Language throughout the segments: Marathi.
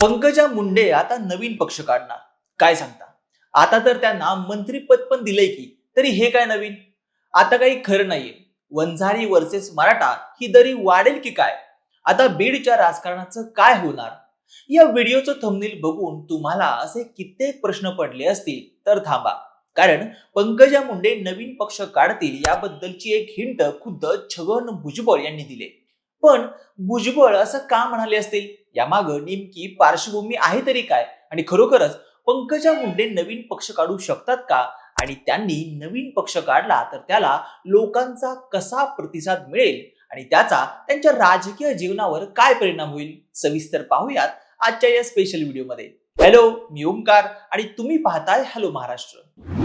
पंकजा मुंडे आता नवीन पक्ष काढणार. काय सांगता? आता तर त्यांना मंत्रीपद पण दिलंय की तरी हे काय नवीन? आता काही खरं नाहीये. वंजारी वर्सेस मराठा ही दरी वाढेल की काय? आता बीडच्या राजकारणाचं काय होणार? या व्हिडिओचं थंबनेल बघून तुम्हाला असे कित्येक प्रश्न पडले असतील तर थांबा. कारण पंकजा मुंडे नवीन पक्ष काढतील याबद्दलची एक हिंट खुद्द छगन भुजबळ यांनी दिले पण भुजबळ असं का म्हणाले असतील? यामागं नेमकी पार्श्वभूमी आहे तरी काय? आणि खरोखरच पंकजा मुंडे नवीन पक्ष काढू शकतात का? आणि त्यांनी नवीन पक्ष काढला तर त्याला लोकांचा कसा प्रतिसाद मिळेल? आणि त्याचा त्यांच्या राजकीय जीवनावर काय परिणाम होईल? सविस्तर पाहूयात आजच्या या स्पेशल व्हिडिओमध्ये हॅलो मी ओमकार आणि तुम्ही पाहताय हॅलो महाराष्ट्र.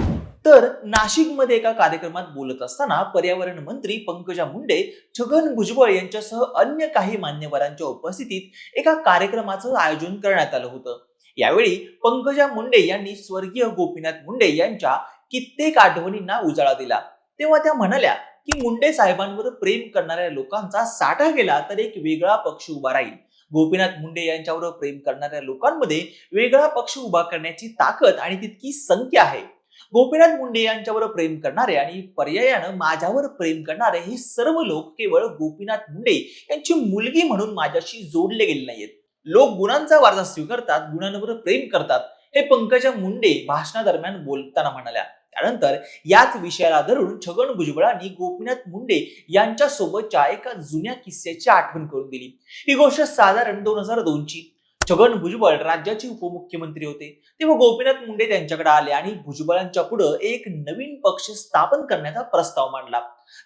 तर नाशिकमध्ये एका कार्यक्रमात बोलत असताना पर्यावरण मंत्री पंकजा मुंडे छगन भुजबळ यांच्यासह अन्य काही मान्यवरांच्या उपस्थितीत एका कार्यक्रमाचं आयोजन करण्यात आलं होतं. यावेळी पंकजा मुंडे यांनी स्वर्गीय गोपीनाथ मुंडे यांच्या कित्येक आठवणींना उजाळा दिला. तेव्हा त्या म्हणाल्या की मुंडे साहेबांवर प्रेम करणाऱ्या लोकांचा साठा गेला तर एक वेगळा पक्ष उभा राहील. गोपीनाथ मुंडे यांच्यावर प्रेम करणाऱ्या लोकांमध्ये वेगळा पक्ष उभा करण्याची ताकद आणि तितकी संख्या आहे. गोपीनाथ मुंडे यांच्यावर प्रेम करणारे आणि पर्यायानं माझ्यावर प्रेम करणारे हे सर्व लोक केवळ गोपीनाथ मुंडे यांची मुलगी म्हणून माझ्याशी जोडले गेले नाहीत. लोक गुणांचा वारसा स्वीकारतात गुणांवर प्रेम करतात. हे पंकजा मुंडे भाषणादरम्यान बोलताना म्हणाल्या. त्यानंतर याच विषयाला धरून छगन भुजबळांनी गोपीनाथ मुंडे यांच्यासोबतच्या एका जुन्या किस्स्याची आठवण करून दिली. ही गोष्ट साधारण दोन हजार दोनची. छगन भुजबळ राज्याचे उपमुख्यमंत्री होते. तेव्हा गोपीनाथ मुंडे त्यांच्याकडे आले आणि भुजबळांच्या पुढे एक नवीन पक्ष स्थापन करण्याचा प्रस्ताव मांडला.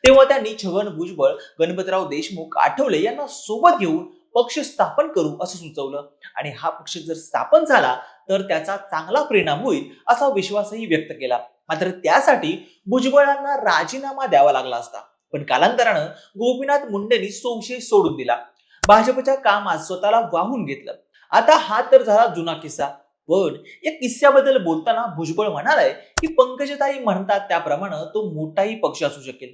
तेव्हा त्यांनी छगन भुजबळ गणपतराव देशमुख आठवले यांना सोबत घेऊन पक्ष स्थापन करू असं सुचवलं. आणि हा पक्ष जर स्थापन झाला तर त्याचा चांगला परिणाम होईल असा विश्वासही व्यक्त केला. मात्र त्यासाठी भुजबळांना राजीनामा द्यावा लागला असता. पण कालांतरानं गोपीनाथ मुंडेंनी संशय सोडून दिला. भाजपच्या कामात स्वतःला वाहून घेतलं. आता हा तर झाला जुना किस्सा. पण या किस्स्याबद्दल बोलताना भुजबळ म्हणालाय की पंकजताई म्हणतात त्याप्रमाणे तो मोठाही पक्ष असू शकेल.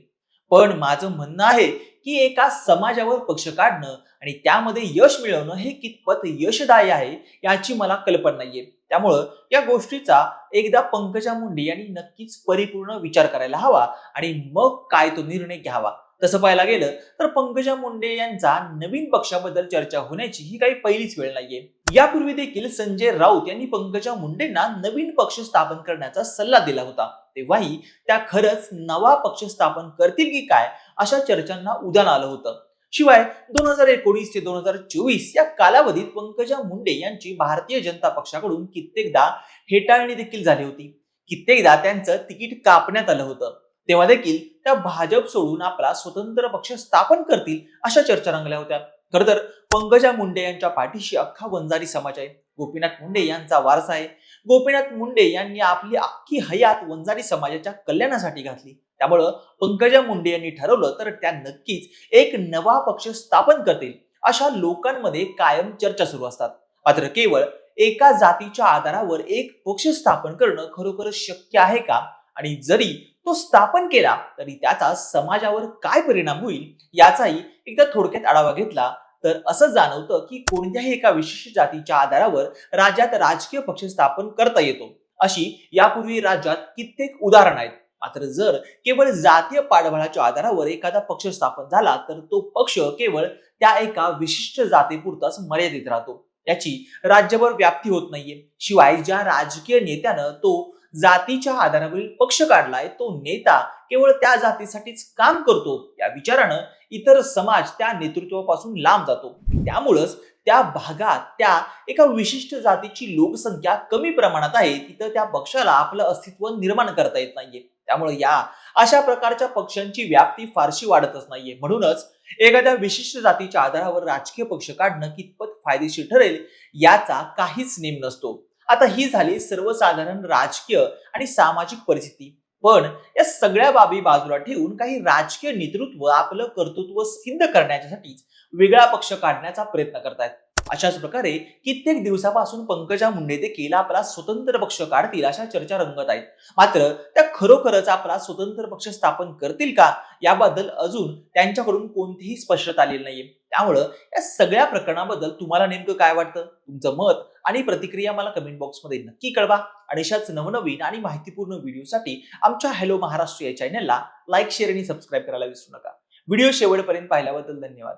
पण माझं म्हणणं आहे की एका समाजावर पक्ष काढणं आणि त्यामध्ये यश मिळवणं हे कितपत यशदायी आहे याची मला कल्पना नाहीये. त्यामुळं या गोष्टीचा एकदा पंकजा मुंडे यांनी नक्कीच परिपूर्ण विचार करायला हवा आणि मग काय तो निर्णय घ्यावा. तसं पाहायला गेलं तर पंकजा मुंडे यांचा नवीन पक्षाबद्दल चर्चा होण्याची ही काही पहिलीच वेळ नाहीये. यापूर्वी देखील संजय राऊत यांनी पंकजा मुंडेंना नवीन पक्ष स्थापन करण्याचा सल्ला दिला होता. तेव्हाही त्या खरंच नवा पक्ष स्थापन करतील की काय अशा चर्चांना उदाहरण आलं होतं. शिवाय दोन हजार एकोणीस ते दोन हजार चोवीस या कालावधीत पंकजा मुंडे यांची भारतीय जनता पक्षाकडून कित्येकदा हेटाळणी देखील झाली होती. कित्येकदा त्यांचं तिकीट कापण्यात आलं होतं. तेव्हा देखील त्या भाजप सोडून आपला स्वतंत्र पक्ष स्थापन करतील अशा चर्चा रंगल्या होत्या. खर तर पंकजा मुंडे यांच्या पाठीशी अख्खा वंजारी समाज आहे. गोपीनाथ मुंडे यांचा वारसा आहे. गोपीनाथ मुंडे यांनी आपली अख्खी हयात वंजारी समाजाच्या कल्याणासाठी घातली. त्यामुळं पंकजा मुंडे यांनी ठरवलं तर त्या नक्कीच एक नवा पक्ष स्थापन करतील अशा लोकांमध्ये कायम चर्चा सुरू असतात. मात्र केवळ एका जातीच्या आधारावर एक पक्ष स्थापन करणं खरोखरच शक्य आहे का? आणि जरी तो स्थापन केला तरी त्याचा समाजावर काय परिणाम होईल याचाही एकदा थोडक्यात आढावा घेतला. तर असं जाणवतं की कोणत्याही एका विशिष्ट जातीच्या आधारावर राज्यात राजकीय पक्ष स्थापन करता येतो. अशी यापूर्वी राज्यात कित्येक उदाहरण आहेत. मात्र जर केवळ जातीय पाठबळाच्या आधारावर एखादा पक्ष स्थापन झाला तर तो पक्ष केवळ त्या एका विशिष्ट जातीपुरताच मर्यादित राहतो. याची राज्यभर व्याप्ती होत नाहीये. शिवाय ज्या राजकीय नेत्यानं तो जातीच्या आधारावरील पक्ष काढलाय तो नेता केवळ त्या जातीसाठीच काम करतो या विचारानं इतर समाज त्या नेतृत्वापासून लांब जातो. त्यामुळंच त्या भागात त्या एका विशिष्ट जातीची लोकसंख्या कमी प्रमाणात आहे तिथं त्या पक्षाला आपलं अस्तित्व निर्माण करता येत नाहीये. त्यामुळे या अशा प्रकारच्या पक्षांची व्याप्ती फारशी वाढतच नाहीये. म्हणूनच एखाद्या विशिष्ट जातीच्या आधारावर राजकीय पक्ष काढणं कितपत फायदेशीर ठरेल याचा काहीच नेम नसतो. आता ही झाली सर्वसाधारण राजकीय आणि सामाजिक परिस्थिती. पण या सगळ्या बाबी बाजूला ठेवून काही राजकीय नेतृत्व आपलं कर्तृत्व सिद्ध करण्यासाठीच वेगळा पक्ष काढण्याचा प्रयत्न करतायत. अशाच प्रकारे कित्येक दिवसापासून पंकजा मुंडे देखील आपला स्वतंत्र पक्ष काढतील अशा चर्चा रंगत आहेत. मात्र त्या खरोखरच आपला स्वतंत्र पक्ष स्थापन करतील का? याबद्दल अजून त्यांच्याकडून कोणतीही स्पष्टता आलेली नाहीये. त्यामुळं या सगळ्या प्रकरणाबद्दल तुम्हाला नेमकं काय वाटतं? तुमचं मत आणि प्रतिक्रिया मला कमेंट बॉक्समध्ये नक्की कळवा. आणि अशाच नवनवीन आणि माहितीपूर्ण व्हिडिओसाठी आमच्या हॅलो महाराष्ट्र या चॅनलला लाईक शेअर आणि सबस्क्राईब करायला विसरू नका. व्हिडिओ शेवटपर्यंत पाहिल्याबद्दल धन्यवाद.